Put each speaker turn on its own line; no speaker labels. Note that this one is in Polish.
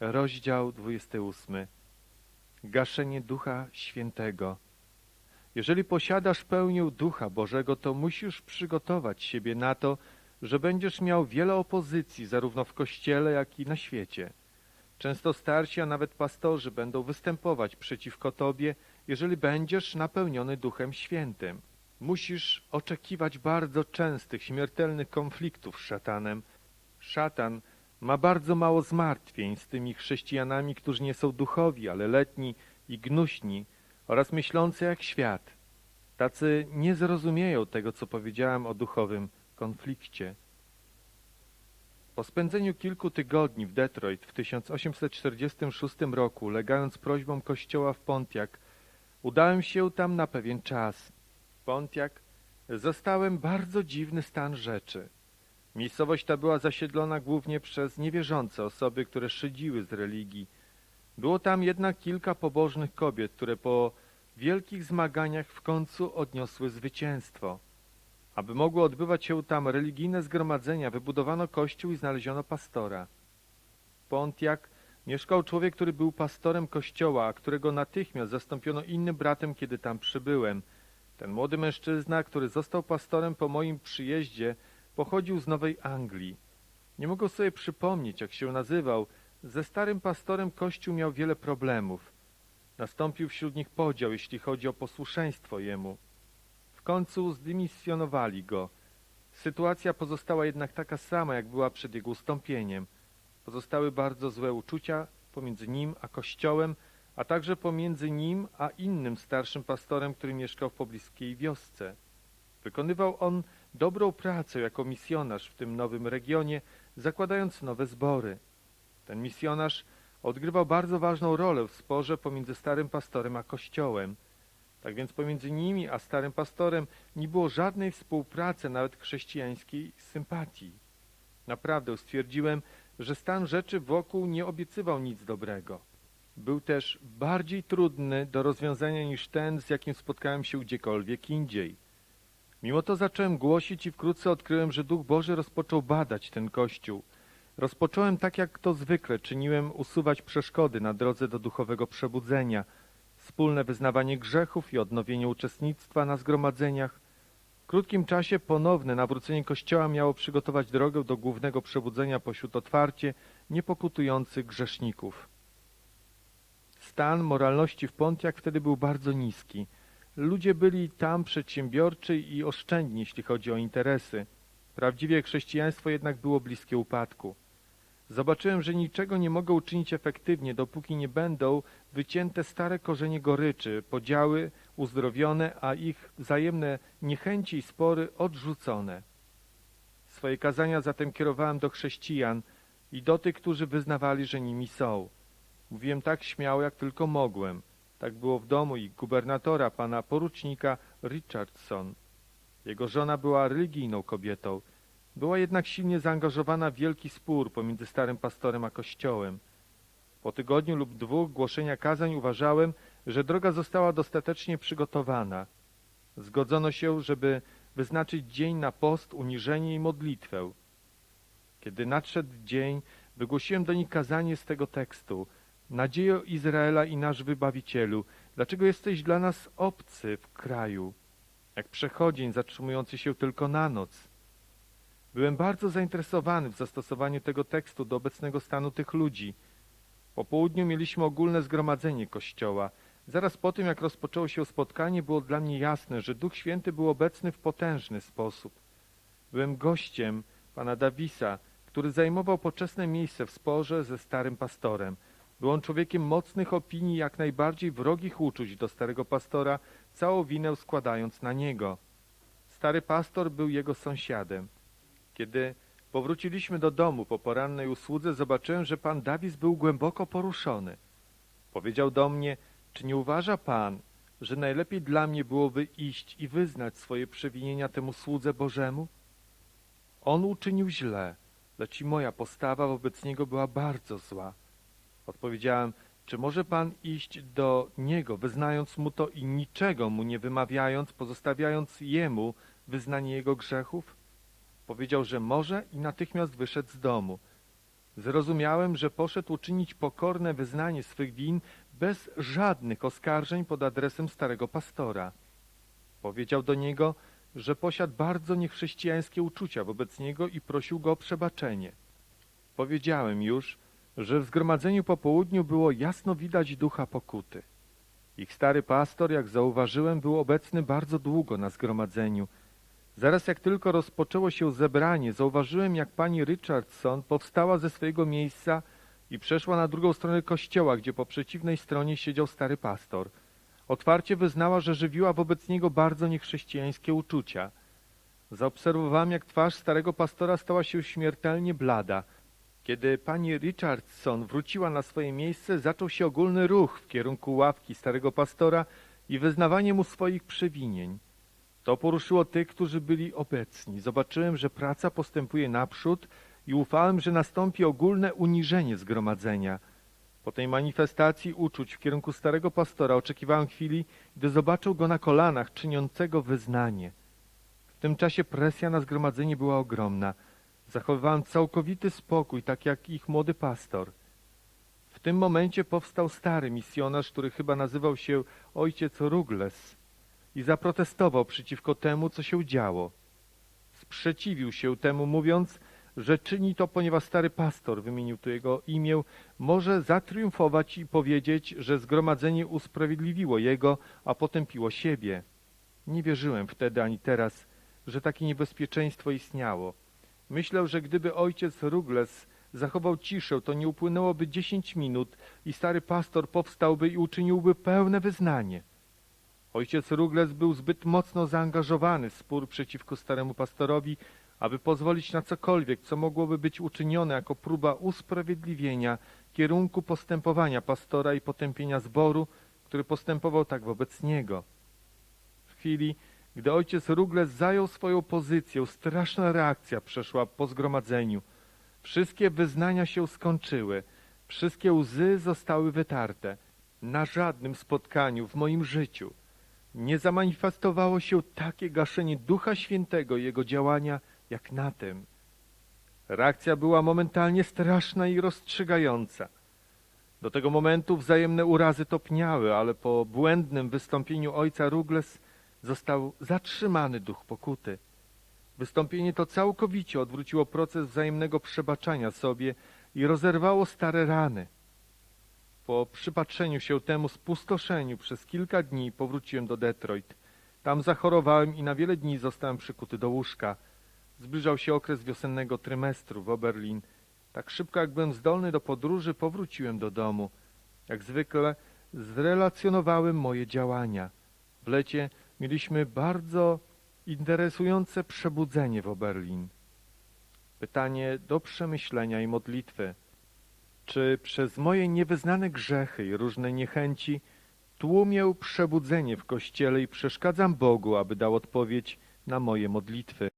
rozdział 28. Gaszenie Ducha Świętego. Jeżeli posiadasz pełnię Ducha Bożego, to musisz przygotować siebie na to, że będziesz miał wiele opozycji zarówno w Kościele, jak i na świecie. Często starsi, a nawet pastorzy będą występować przeciwko tobie, jeżeli będziesz napełniony Duchem Świętym. Musisz oczekiwać bardzo częstych, śmiertelnych konfliktów z szatanem. Szatan ma bardzo mało zmartwień z tymi chrześcijanami, którzy nie są duchowi, ale letni i gnuśni oraz myślący jak świat. Tacy nie zrozumieją tego, co powiedziałem o duchowym konflikcie. Po spędzeniu kilku tygodni w Detroit w 1846 roku, legając prośbą kościoła w Pontiac, udałem się tam na pewien czas. W Pontiac zastałem bardzo dziwny stan rzeczy. Miejscowość ta była zasiedlona głównie przez niewierzące osoby, które szydziły z religii. Było tam jednak kilka pobożnych kobiet, które po wielkich zmaganiach w końcu odniosły zwycięstwo. Aby mogły odbywać się tam religijne zgromadzenia, wybudowano kościół i znaleziono pastora. W Pontiac mieszkał człowiek, który był pastorem kościoła, a którego natychmiast zastąpiono innym bratem, kiedy tam przybyłem. Ten młody mężczyzna, który został pastorem po moim przyjeździe, pochodził z Nowej Anglii. Nie mogę sobie przypomnieć, jak się nazywał. Ze starym pastorem kościół miał wiele problemów. Nastąpił wśród nich podział, jeśli chodzi o posłuszeństwo jemu. W końcu zdymisjonowali go. Sytuacja pozostała jednak taka sama, jak była przed jego ustąpieniem. Pozostały bardzo złe uczucia pomiędzy nim a kościołem, a także pomiędzy nim a innym starszym pastorem, który mieszkał w pobliskiej wiosce. Wykonywał on dobrą pracę jako misjonarz w tym nowym regionie, zakładając nowe zbory. Ten misjonarz odgrywał bardzo ważną rolę w sporze pomiędzy starym pastorem a kościołem. Tak więc pomiędzy nimi a starym pastorem nie było żadnej współpracy, nawet chrześcijańskiej sympatii. Naprawdę stwierdziłem, że stan rzeczy wokół nie obiecywał nic dobrego. Był też bardziej trudny do rozwiązania niż ten, z jakim spotkałem się gdziekolwiek indziej. Mimo to zacząłem głosić i wkrótce odkryłem, że Duch Boży rozpoczął badać ten kościół. Rozpocząłem tak, jak to zwykle czyniłem, usuwać przeszkody na drodze do duchowego przebudzenia, wspólne wyznawanie grzechów i odnowienie uczestnictwa na zgromadzeniach. W krótkim czasie ponowne nawrócenie Kościoła miało przygotować drogę do głównego przebudzenia pośród otwarcie niepokutujących grzeszników. Stan moralności w Pontiac wtedy był bardzo niski. Ludzie byli tam przedsiębiorczy i oszczędni, jeśli chodzi o interesy. Prawdziwie chrześcijaństwo jednak było bliskie upadku. Zobaczyłem, że niczego nie mogę uczynić efektywnie, dopóki nie będą wycięte stare korzenie goryczy, podziały uzdrowione, a ich wzajemne niechęci i spory odrzucone. Swoje kazania zatem kierowałem do chrześcijan i do tych, którzy wyznawali, że nimi są. Mówiłem tak śmiało, jak tylko mogłem. Tak było w domu i gubernatora, pana porucznika Richardson. Jego żona była religijną kobietą. Była jednak silnie zaangażowana w wielki spór pomiędzy starym pastorem a kościołem. Po tygodniu lub dwóch głoszenia kazań uważałem, że droga została dostatecznie przygotowana. Zgodzono się, żeby wyznaczyć dzień na post, uniżenie i modlitwę. Kiedy nadszedł dzień, wygłosiłem do nich kazanie z tego tekstu. Nadziejo Izraela i nasz Wybawicielu, dlaczego jesteś dla nas obcy w kraju, jak przechodzień zatrzymujący się tylko na noc? Byłem bardzo zainteresowany w zastosowaniu tego tekstu do obecnego stanu tych ludzi. Po południu mieliśmy ogólne zgromadzenie kościoła. Zaraz po tym, jak rozpoczęło się spotkanie, było dla mnie jasne, że Duch Święty był obecny w potężny sposób. Byłem gościem pana Davisa, który zajmował poczesne miejsce w sporze ze starym pastorem. Był on człowiekiem mocnych opinii, jak najbardziej wrogich uczuć do starego pastora, całą winę składając na niego. Stary pastor był jego sąsiadem. Kiedy powróciliśmy do domu po porannej usłudze, zobaczyłem, że pan Davis był głęboko poruszony. Powiedział do mnie, czy nie uważa pan, że najlepiej dla mnie byłoby iść i wyznać swoje przewinienia temu słudze Bożemu? On uczynił źle, lecz i moja postawa wobec niego była bardzo zła. Odpowiedziałem, czy może pan iść do niego, wyznając mu to i niczego mu nie wymawiając, pozostawiając jemu wyznanie jego grzechów? Powiedział, że może i natychmiast wyszedł z domu. Zrozumiałem, że poszedł uczynić pokorne wyznanie swych win bez żadnych oskarżeń pod adresem starego pastora. Powiedział do niego, że posiadł bardzo niechrześcijańskie uczucia wobec niego i prosił go o przebaczenie. Powiedziałem już, że w zgromadzeniu po południu było jasno widać ducha pokuty. Ich stary pastor, jak zauważyłem, był obecny bardzo długo na zgromadzeniu. Zaraz jak tylko rozpoczęło się zebranie, zauważyłem, jak pani Richardson powstała ze swojego miejsca i przeszła na drugą stronę kościoła, gdzie po przeciwnej stronie siedział stary pastor. Otwarcie wyznała, że żywiła wobec niego bardzo niechrześcijańskie uczucia. Zaobserwowałem, jak twarz starego pastora stała się śmiertelnie blada. Kiedy pani Richardson wróciła na swoje miejsce, zaczął się ogólny ruch w kierunku ławki starego pastora i wyznawanie mu swoich przewinień. To poruszyło tych, którzy byli obecni. Zobaczyłem, że praca postępuje naprzód i ufałem, że nastąpi ogólne uniżenie zgromadzenia. Po tej manifestacji uczuć w kierunku starego pastora oczekiwałem chwili, gdy zobaczył go na kolanach czyniącego wyznanie. W tym czasie presja na zgromadzenie była ogromna. Zachowywałem całkowity spokój, tak jak ich młody pastor. W tym momencie powstał stary misjonarz, który chyba nazywał się ojciec Rugles i zaprotestował przeciwko temu, co się działo. Sprzeciwił się temu, mówiąc, że czyni to, ponieważ stary pastor, wymienił tu jego imię, może zatriumfować i powiedzieć, że zgromadzenie usprawiedliwiło jego, a potępiło siebie. Nie wierzyłem wtedy ani teraz, że takie niebezpieczeństwo istniało. Myślę, że gdyby ojciec Rugles zachował ciszę, to nie upłynęłoby dziesięć minut i stary pastor powstałby i uczyniłby pełne wyznanie. Ojciec Rugles był zbyt mocno zaangażowany w spór przeciwko staremu pastorowi, aby pozwolić na cokolwiek, co mogłoby być uczynione jako próba usprawiedliwienia kierunku postępowania pastora i potępienia zboru, który postępował tak wobec niego. W chwili, gdy ojciec Rugles zajął swoją pozycję, straszna reakcja przeszła po zgromadzeniu. Wszystkie wyznania się skończyły, wszystkie łzy zostały wytarte. Na żadnym spotkaniu w moim życiu nie zamanifestowało się takie gaszenie Ducha Świętego i Jego działania, jak na tym. Reakcja była momentalnie straszna i rozstrzygająca. Do tego momentu wzajemne urazy topniały, ale po błędnym wystąpieniu ojca Rugles został zatrzymany duch pokuty. Wystąpienie to całkowicie odwróciło proces wzajemnego przebaczania sobie i rozerwało stare rany. Po przypatrzeniu się temu spustoszeniu przez kilka dni powróciłem do Detroit. Tam zachorowałem i na wiele dni zostałem przykuty do łóżka. Zbliżał się okres wiosennego trymestru w Oberlin. Tak szybko jak byłem zdolny do podróży, powróciłem do domu. Jak zwykle zrelacjonowałem moje działania. W lecie mieliśmy bardzo interesujące przebudzenie w Oberlin. Pytanie do przemyślenia i modlitwy. Czy przez moje niewyznane grzechy i różne niechęci tłumię przebudzenie w Kościele i przeszkadzam Bogu, aby dał odpowiedź na moje modlitwy?